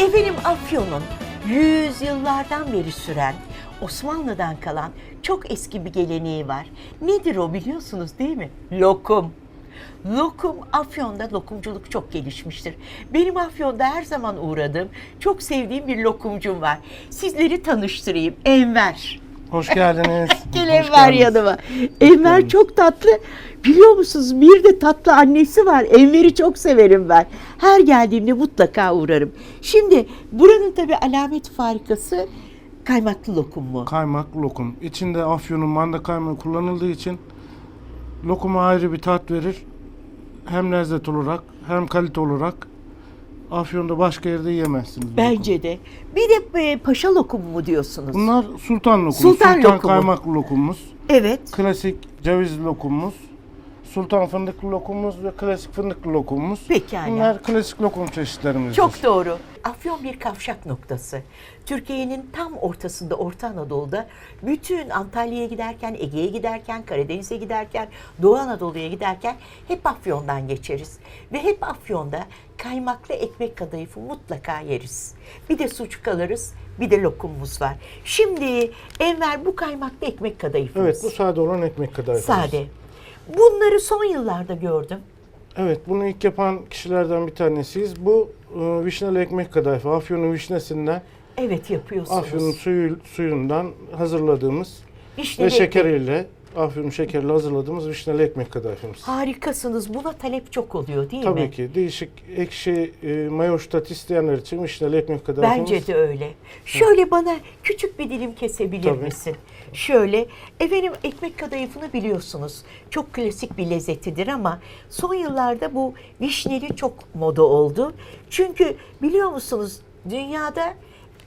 Efendim Afyon'un yüzyıllardan beri süren Osmanlı'dan kalan çok eski bir geleneği var. Nedir o biliyorsunuz değil mi? Lokum. Lokum, Afyon'da lokumculuk çok gelişmiştir. Benim Afyon'da her zaman uğradığım, çok sevdiğim bir lokumcum var. Sizleri tanıştırayım. Enver. Hoş geldiniz. Gel Hoş Enver geldiniz. yanıma. Enver geldiniz. çok tatlı. Biliyor musunuz bir de tatlı annesi var. Enver'i çok severim ben. Her geldiğimde mutlaka uğrarım. Şimdi buranın tabii alamet farikası kaymaklı lokum mu? Kaymak lokum. İçinde afyonun manda kaymağı kullanıldığı için lokuma ayrı bir tat verir. Hem lezzet olarak hem kalite olarak Afyon'da başka yerde yiyemezsiniz. bu. Bence de. Bir de e, paşa lokumu mu diyorsunuz? Bunlar sultan lokumu. Sultan lokumu. kaymaklı lokumumuz. Evet. Klasik ceviz lokumumuz. Sultan fındıklı lokumumuz ve klasik fındıklı lokumumuz. Pekala. Bunlar klasik lokum çeşitlerimizdir. Çok doğru. Afyon bir kavşak noktası. Türkiye'nin tam ortasında Orta Anadolu'da bütün Antalya'ya giderken, Ege'ye giderken, Karadeniz'e giderken, Doğu Anadolu'ya giderken hep Afyon'dan geçeriz. Ve hep Afyon'da kaymaklı ekmek kadayıfı mutlaka yeriz. Bir de sucuk alırız, bir de lokumumuz var. Şimdi Enver bu kaymaklı ekmek kadayıfımız. Evet bu sade olan ekmek kadayıfımız. Sade. Bunları son yıllarda gördüm. Evet, bunu ilk yapan kişilerden bir tanesiyiz. Bu e, vişneli ekmek kadayıfı. Afyon'un vişnesinden, Evet yapıyorsunuz. Afyon'un suyu, suyundan hazırladığımız Vişneli ve ekmek. şekeriyle, Afyon'un şekerle hazırladığımız vişneli ekmek kadayıfımız. Harikasınız. Buna talep çok oluyor değil mi? Tabii ki değişik ekşi e, mayoş tat isteyenler için vişneli ekmek kadayıfımız. Bence de öyle. Şöyle bana küçük bir dilim kesebilir Tabii. misin? Şöyle, efendim ekmek kadayıfını biliyorsunuz. Çok klasik bir lezzetidir ama son yıllarda bu vişneli çok moda oldu. Çünkü biliyor musunuz dünyada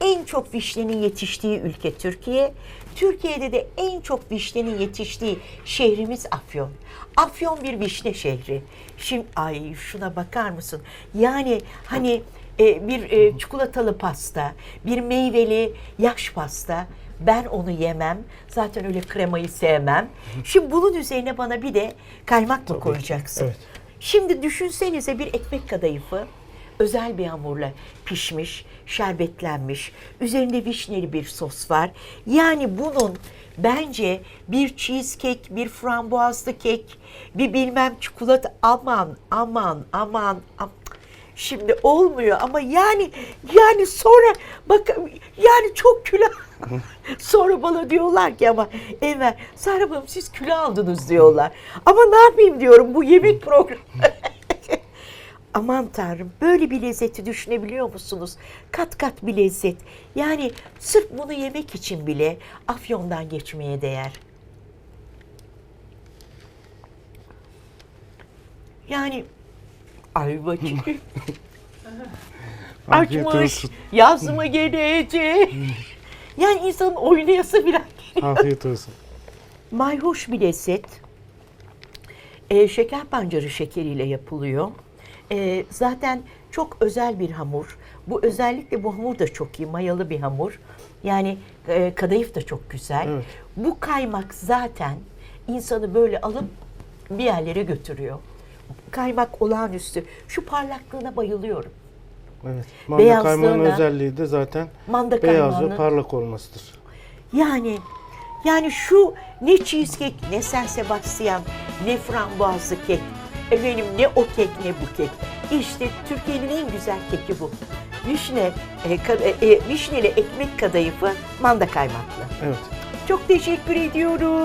en çok vişnenin yetiştiği ülke Türkiye. Türkiye'de de en çok vişnenin yetiştiği şehrimiz Afyon. Afyon bir vişne şehri. Şimdi ay şuna bakar mısın? Yani hani e, bir e, çikolatalı pasta, bir meyveli yaş pasta. Ben onu yemem. Zaten öyle kremayı sevmem. Şimdi bunun üzerine bana bir de kaymak mı koyacaksın? evet. Şimdi düşünsenize bir ekmek kadayıfı özel bir hamurla pişmiş, şerbetlenmiş. Üzerinde vişneli bir sos var. Yani bunun bence bir cheesecake, bir frambuazlı kek, bir bilmem çikolata aman aman aman am- Şimdi olmuyor ama yani yani sonra bak yani çok kilo sonra bana diyorlar ki ama Enver Serap siz kilo aldınız diyorlar. Ama ne yapayım diyorum bu yemek programı. Aman tanrım böyle bir lezzeti düşünebiliyor musunuz? Kat kat bir lezzet. Yani sırf bunu yemek için bile Afyon'dan geçmeye değer. Yani ay bakayım. Açmış. olsun. Yaz mı gelecek? yani insanın oynayası biraz. Afiyet olsun. Mayhoş bir lezzet. Ee, şeker pancarı şekeriyle yapılıyor. Ee, zaten çok özel bir hamur. Bu özellikle bu hamur da çok iyi, mayalı bir hamur. Yani e, kadayıf da çok güzel. Evet. Bu kaymak zaten insanı böyle alıp bir yerlere götürüyor. Kaymak olağanüstü. Şu parlaklığına bayılıyorum. Evet. Manda kaymağının özelliği de zaten Manda beyaz ve parlak olmasıdır. Yani yani şu ne cheesecake ne San Sebastian ne frambuazlı kek. Efendim ne o kek ne bu kek. İşte Türkiye'nin en güzel keki bu. Vişne, e, ka- e, e, vişneli ekmek kadayıfı manda kaymaklı. Evet. Çok teşekkür ediyoruz.